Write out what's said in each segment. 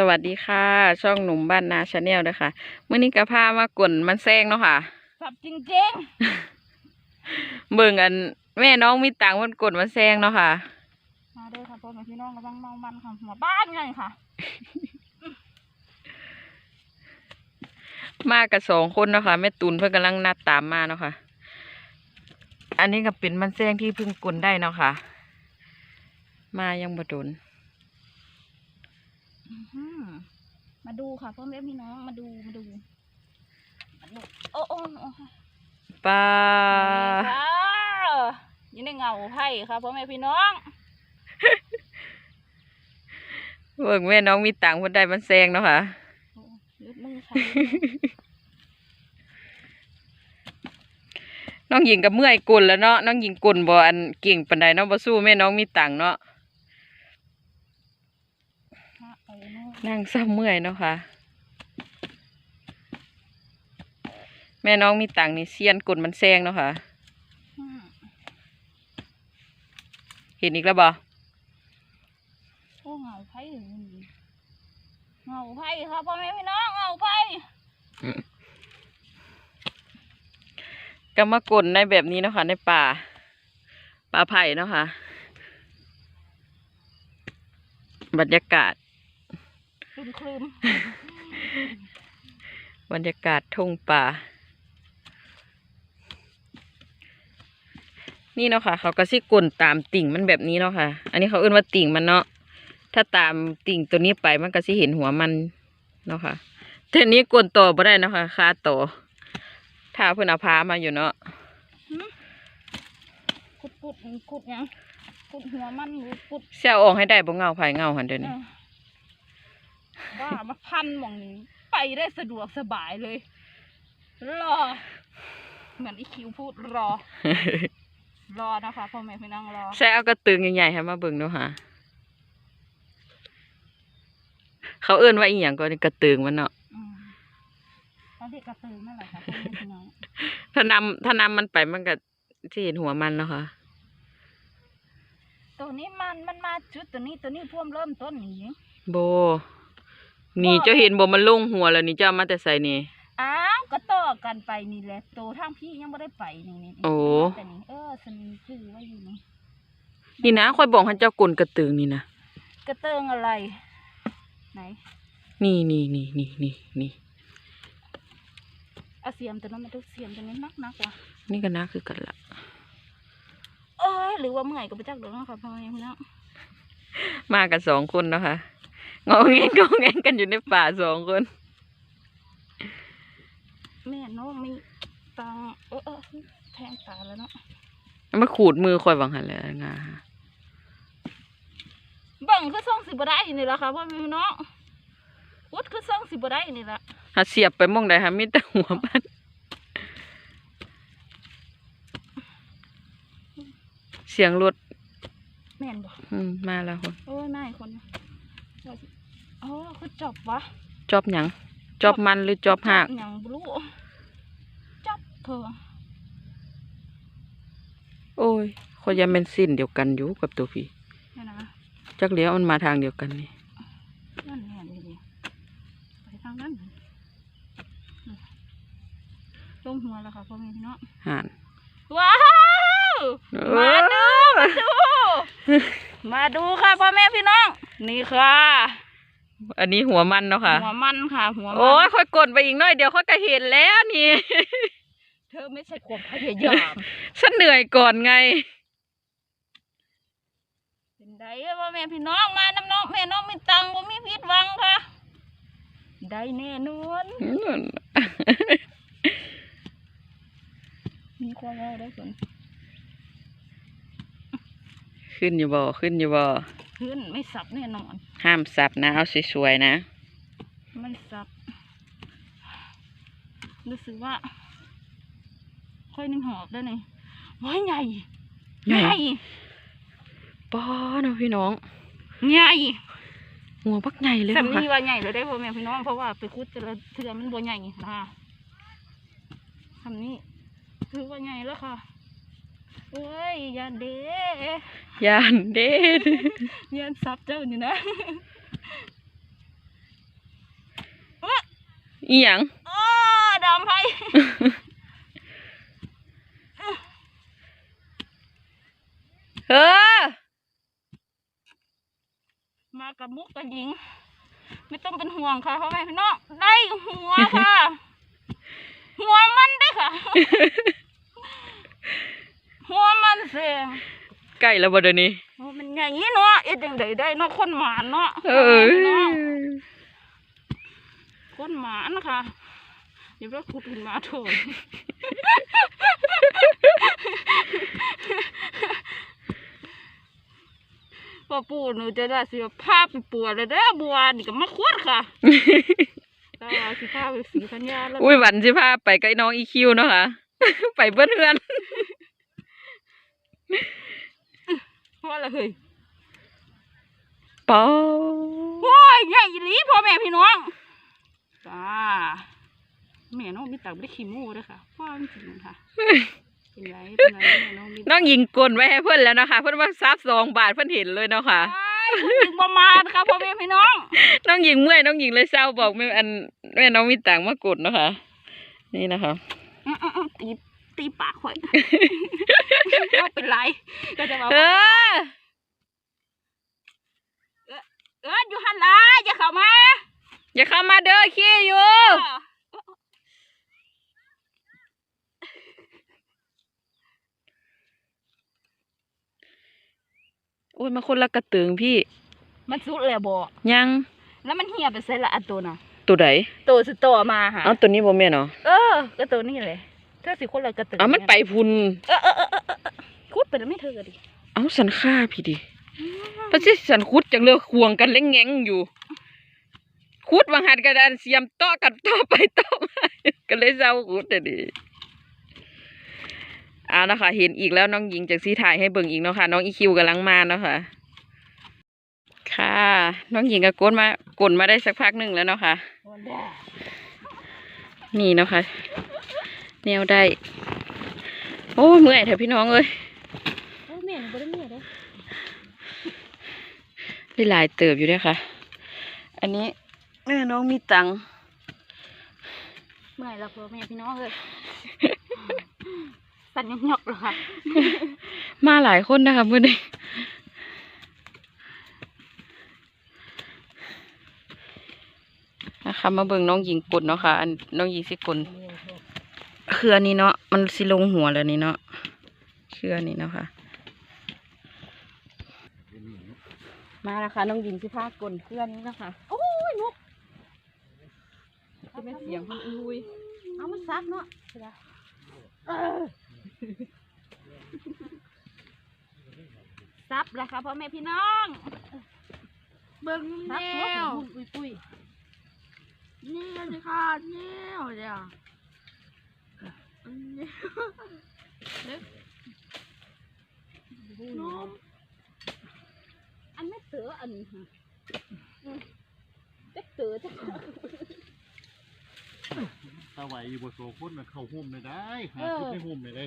สวัสดีค่ะ ช่องหนุ่มบ้านนาชาแนลนะคะเมื่อนี้กะพามากวนมันแซงเนาะค่ะสับจริงเบิ่งอัน แม่น้องมีตังค์มันกดมันแซงเนาะค่ะๆมาเด้อค่ะพ่อแม่พี่น้องกำลังเมามันค่ะหัวบ้านไงค่ะ มากับสองคนเนาะค่ะแม่ตุนเพิ่งกำลังนัดตามมาเนาะค่ะ อันนี้ก็เป็นมันแซงที่เพิ่งกลได้เนาะค่ะ มายังบ่โดนอื้อหือ มาดูค่ะพ่อแม่พี่น้องมาดูมาดูมาดูโอ้โอ้โอ้ค่ะปลาว้าวนี่ในเงาไผ่ค่ะพ่อแม่พี่น้องเบิ่งแม่น้องมีตังค์เพิ่นได้มันแซงเนาะค่ะโอ้ยุดมือค่ะน้องหญิงกับเมื่อยกลนแล้วเนาะน้องหญิงกลนบ่อันเก่งปานใดเนาะบ่สู้แม่น้องมีตังค์เนาะ มาเอาเนาะนั่งซ้ำเมื่อยเนาะค่ะ แม่น้องมีตังค์นี่เซียนกลมันแซงเนาะค่ะอืมเห็นอีกแล้วบ่โอ้เงาไผ่นี่เงาไผ่ค่ะพ่อแม่พี่น้องเงาไผ่ก็มากลในแบบนี้เนาะค่ะ ในป่า ป่าไผ่เนาะค่ะ บรรยากาศคลื มคลืมบรรยากาศทุ่งป่า นี่เนาะค่ะ เขาก็สิกลนตามติ่งมันแบบนี้เนาะค่ะ อันนี้เขาเอื้นว่าติ่งมันเนาะถ้าตามติ่งตัวนี้ไปมันก็สิเห็นหัวมันเนาะค่ะแต่นี้กลนต่อบ่ได้เนาะค่ะคาต่อถ้าเพิ่นเอาพามาอยู่เนาะกุดกุดกุดหยังกุดหัวมันหรือกุดเสียออกให้ได้บ่เงาไผ่เงาหันเดี๋ยวนี้เออ ว่ามาพันหมองนี้ ไปได้สะดวกสบายเลย รอ เหมือนอีคิวพูดรอ รอนะคะพ่อแม่พี่น้องรอ ใช้เอากระตึงใหญ่ๆให้มาเบิ่งดูค่ะเขาเอื้นว่าอีหยังก็นี่กระตึงมันเนาะอืมตอนเด็กกระตือนั่นแหละค่ะพ่อแม่พี่น้องถ้านำถ้านำมันไปมันก็สิเห็นหัวมันเนาะค่ะ ตัวนี้มันมันมาจุดตัวนี้ตัวนี้พ่วมเริ่มต้นนี้ โบ นี่เจ้าเห็นบ่มันลงหัวแล้วนี่เจ้าเอามาแต่ใส่นี่อ้าวก็ต่อกันไปนี่แหละโตทางพี่ยังไม่ได้ไปนี่นี่โอ้แต่นี่เออสนิคือว่าอยู่นี่นี่นะค่อยบอกให้เจ้ากลนกระตึงนี่นะกระเติงอะไร ไหน นี่นี่นี่นี่นี่นี่เอาเสียมตัวนั้นมาดูเสียมตัวนี้นักนักๆว่ะนี่ก็น่าคือกันละเอ้ยหรือว่าเมื่อยก็ไปจักเดี๋ยวนะคะพ่อแม่พี่น้องมากันสองคนเนาะค่ะ งอแงงงอแงงกันอยู่ในป่าสองคน แม่น้องมีตังเออเออแทงตาแล้วเนาะมันขูดมือค่อยวังหันเลยงาเบิ่งคือส่องสิบได้นี่แหละค่ะพ่อแม่พี่น้องอุดคือส่องสิบได้นี่แหละหาเสียบไปหมองใดหามีแต่หัวมันเสียงรถแม่นบ่อืมมาแล้วคนโอ้ยนายคนว่าสิ โอ้คือจบวะจอบหยังจอบมันหรือจอบหักหยังบลูจับเพิ่งโอ้ยขอยยังเป็นสิ้นเดียวกันอยู่กับตัวพี่นี่นะจักเลี้ยวมันมาทางเดียวกันนี่นั่นแน่เลยดิไปทางนั้นลงหัวแล้วค่ะพ่อแม่พี่น้องห่านว้าวมาดูมาดูมาดูค่ะพ่อแม่พี่น้อง นี่ค่ะ อันนี้หัวมันเนาะค่ะ หัวมันค่ะ หัวมันโอ้ยค่อยกดไปอีกหน้อยเดียวค่อยก็เห็นแล้วนี่ เธอไม่ใช่ความพยายามฉันเหนื่อยก่อนไงเป็นไดเอ้ยพ่อแม่พี่น้องมาน้ำน้องแม่น้องมีตังค์บ่มีผิดหวังค่ะ ได้แน่นอนมีความว่าได้ผลขึ้นอยู่บ่ ขึ้นอยู่บ่ ขึ้นไม่สับแน่นอน ห้ามสับนะ เอาสวยๆนะ ไม่สับ รู้สึกว่า ค่อยนึงหอบได้วนี่ว้ายใหญ่ใหญ่ใหญ่ป้อนะพี่น้อง ใหญ่หัวบักใหญ่เลยสำเนาะค่ะนีว่าใหญ่เลยได้พ่อแม่พี่น้องเพราะว่าไปคุดแต่ละเทือมันบ่ใหญ่นะสำนี้ถือว่าใหญ่แล้วค่ะ เอ้ยอย่าเด้ยานเด็ดยันซับเจ้านี่นะอีหยังโอ้ดำไพเออมากับมุกกับหญิง ไม่ต้องเป็นห่วงค่ะเพราะแม่พี่น้องได้หัวค่ะ หัวมันได้ค่ะ หัวมันเสียงใกล้แล้วบ่เดี๋ยวนี้โอ้มันอย่างนี้เนาะเอ็ดยังไดได้เนาะคนหมานเนาะเออพี่น้องคนหมานค่ะเดี๋ยวเราขุดขึ้นมาโถยพอปู่หนูจะได้สิภาพไปปวดเลยเด้อบัวนี่ก็มาขวดค่ะได้เอาสิภาพไปสีพันยาแล้วอุ้ยหวันสิพาไปกับไอ้น้องอีคิวเนาะค่ะ ไปเบิ้นเฮือนเพราะอะไรเฮ้ยปอโอ้ยใหญ่อีหลีพ่อแม่พี่น้องจ้าแม่น้องมีตังไม่ได้ขี้มูกด้วยค่ะว่าจริงๆค่ะเป็นไรเป็นไรแม่น้องมีตัน้องหญิงกลนไว้ให้เพิ่นแล้วนะคะเพิ่นว่าซับสองบาทเพิ่นเห็นเลยเนาะค่ะใช่ถึงประมาณค่ะพ่อแม่พี่น้อง น้องหญิงเมื่อยน้องหญิงเลยเศร้าบอกแม่อันแม่น้องมีตังค์มากดเนาะค่ะนี่นะคะอื้อๆๆ ตีตีปากข่อยก็เป็นไรก็จะมาเออเอออยู่หันละอย่าเข้ามา อย่าเข้ามาเด้อขี้อยู่เออโอ้ยมาคนละกระตึงพี่ มันสุดแล้วบ่ยัง แล้วมันเหี่ยไปใส่ละอันตัวน่ะตัวไหนตัวสุดตัวมาค่ะ เอาตัวนี้บ่แม่นเนาะเออ ก็ตัวนี้เลยเธอสิคนละกระตือเอามันไปพุ่นเออเออเออเออเออคุดไปแล้วไม่เธอดิเอาสันฆ่าพี่ดิเพราะสิสันคุดจังเลยควงกันเล่งแงงอยู่ คุดวางหัดกระดานเสียมต่อกันต่อไปต่อมาก็เลยเศร้าคุดแต่ดีเอานะคะ เห็นอีกแล้วน้องหญิงจากซีถ่ายให้เบิ่งอีกเนาะค่ะน้องอีคิวกำลังมาเนาะค่ะค่ะ น้องหญิงก็กดมากดมาได้สักพักหนึ่งแล้วเนาะค่ะนี่เนาะค่ะ แนวได้ โอ้ยเมื่อยเถอะพี่น้องเอ้ยโอ้แม่หนูบ่ได้เมียเด้อได้หลายเติบอยู่ด้วยค่ะ อันนี้แม่น้องมีตังค์เมื่อยแล้วพ่อแม่พี่น้องเลยสั่นหยอกๆเลยค่ะ มาหลายคนนะคะมื่อนี้นะคะมาเบิ่งน้องหญิงกดเนาะค่ะอันน้องหญิงสิกล เครือนี้เนาะมันสิลงหัวแล้วนี่เนาะเครือนี้เนาะค่ะ มาแล้วค่ะน้องหญิงสิพากลเครือนี้แล้วค่ะโอ้ยนกจะเป็นเสียงมันอุ้ยเอามันซักเนาะเออซับแล้วค่ะพ่อแม่พี่น้อง เบิ่งซัแนบหัววหุ่นปุยปุยนี่สิค่ะแนวเดี๋ยว อันนี้นมอันไม่เสืออันนี้ค่ะอืมเจ๊กเสือเจ๊กเสือถ้าไหวอยู่บนโซคนน่ะเข้าห่มไม่ได้หาชุดในห่มไม่ได้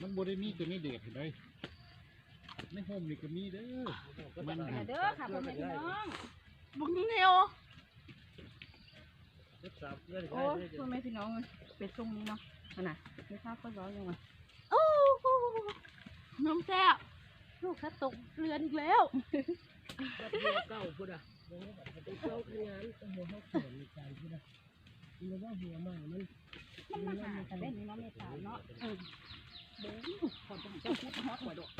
มันบ่ได้มีแต่นี่เด็กเห็นได้ในห่มนี่ก็มีเด้อมันอย่าเด้อค่ะพ่อแม่พี่น้องเบิ่งแนวโอ้ยพ่อแม่พี่น้องเป็นทรงนี้เนาะ ขนาดไม่ทราบก็ร้อนยังไงโอ้โหนมแซ่บลูกถ้าตกเรือนอีกแล้วมันมาหาแต่เล่นนี่เนาะเมตตาเนาะเออเบิ้งขอต้องเจ้าพูดฮอดหัวดอก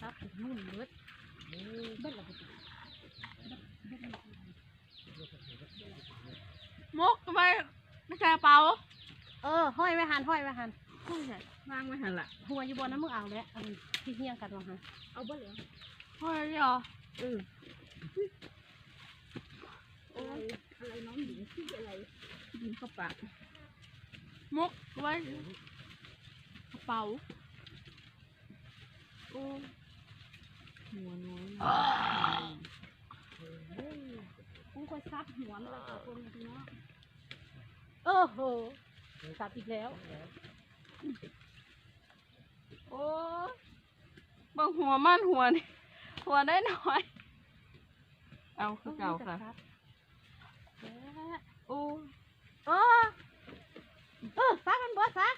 ครับนู่นเบิดเบิดละบ่ มกทำไมไม่ใช่ก ระเป๋า เออห้อยไว้หันห้อยไว้หันไม่ใช่วางไว้หันละหัวอยู่บนน้ำมืออ่างแล้วอันที่เฮี้ยงกันว่าหันเอาเบิดเลยห้อยเดียวโอ้ยอะไรน้องหญิงที่อะไรยิงเข้าปากมกไว้กระเป๋าโอ้หัวน้อยต้องคอยซับหัวมันเลยค่ะคนพี่น้องโอ้โหสับอีกแล้ว โอ้บางหัวมันหัวนี่หัวได้หน่อย เอาคือเก่าค่ะโอ้เออเออซักมันบ่ซัก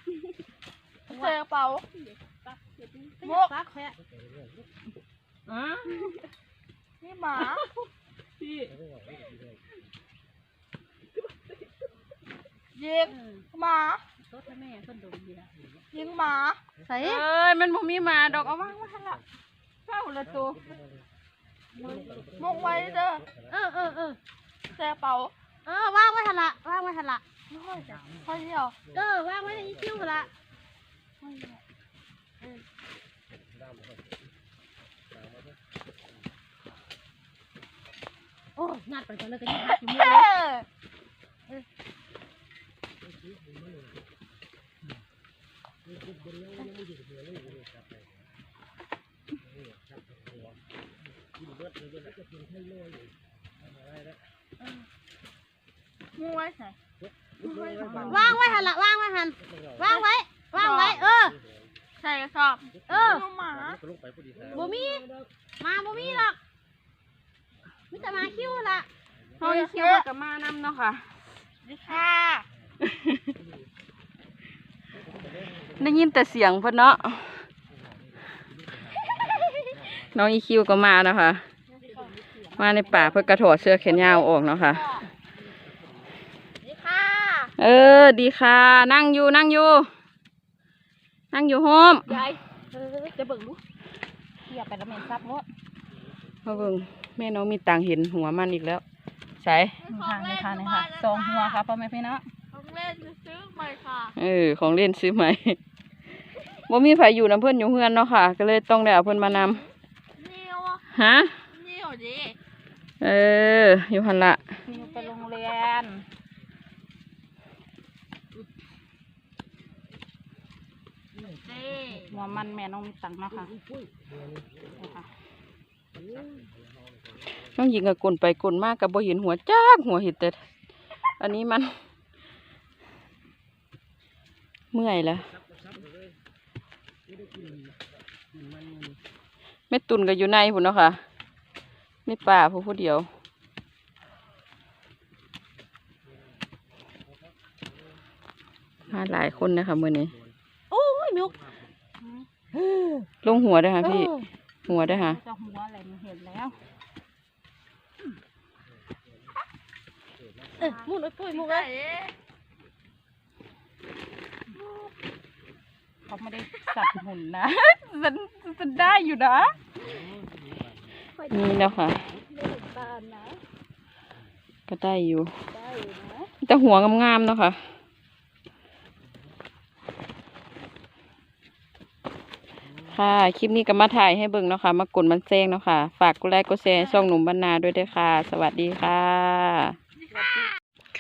ใส่กระเป๋าโมกซักแค่อะนี่หมาพี่ ยิงหมาโต๊ะแม่เพิ่นดมดีละยิงหมาใส่เอ้ยมันบ่มีหมาดอกเอาวางไว้หั่นล่ะเข้าละตัวมกไว้เด้อเออเออเออใส่กระเป๋าเออวางไว้หั่นละวางไว้หั่นละพอเดียวเออวางไว้ในอีคิวหั่นละโอ้งัดไปก่อนเลยก็ยังหักอยู่มือ เฮ้ เลย มกไว้ ใส่วางไว้หันละวางไว้หันวางไว้วางไว้ เออ ใส่กระสอบ เออหมาบ่มีมาบ่มีหรอกมีแต่มาคิ้วละน้องอีคิวกับมานำเนาะค่ะดีค่ะได้ยินแต่เสียงเพิ่นเนาะน้องอีคิวก็มาเนาะค่ะมาในป่าเพื่อกระถอดเสื้อแขนยาวออกเนาะค่ะดีค่ะ เออ ดีค่ะ นั่งอยู่นั่งอยู่ นั่งอยู่โฮมยายเออจะเบิ่งลูกเทียบไปแล้วแม่นซับหมดมาเบิ่งแม่น้องมีตังเห็นหัวมันอีกแล้วใส่ทางเลยค่ะนี่ค่ะสองหัวค่ะพ่อแม่พี่เนาะของเล่นซื้อใหม่ค่ะเออของเล่นซื้อใหม่บ่มีไผอยู่นํเพิ่อนอยู่เฮือนเนาะค่ะ ก็เลยต้องได้เอาเพิ่อนมานำฮะเนี่ยดิเอออยู่หันละ นิวไปโรงเรียน เด้ หัวมันแม่น้องมีตังเนาะค่ะนี่ค่ะน้องหญิงก็กลนไปกลนมากก็บ่เห็นหัวจักหัวเห็นแต่อันนี้มัน เมื่อยแล้วแม่ตุนก็อยู่ในพุ่นเนาะค่ะในป่าผู้ผู้เดียวมาหลายคนนะคะมือนี้ มิวลงหัวด้วยค่ะพี่ หัวด้วยค่ะจะหัวอะไรมันเห็นแล้วเออมุนไอ้ปุ้ยมุนได้ไอ้เด้เขาไม่ได้สับหุ่นนะฉันฉันได้อยู่นะ นี่แล้วค่ะตานะก็ได้อยู่ได้อยู่นะแต่หัวงามๆเนาะค่ะ ค่ะ คลิปนี้ก็มาถ่ายให้เบิ่งเนาะค่ะ มากดมันแจ้งเนาะค่ะ ฝากกดไลค์กดแชร์ช่องหนุ่มบรรณาด้วยด้วยค่ะ สวัสดีค่ะ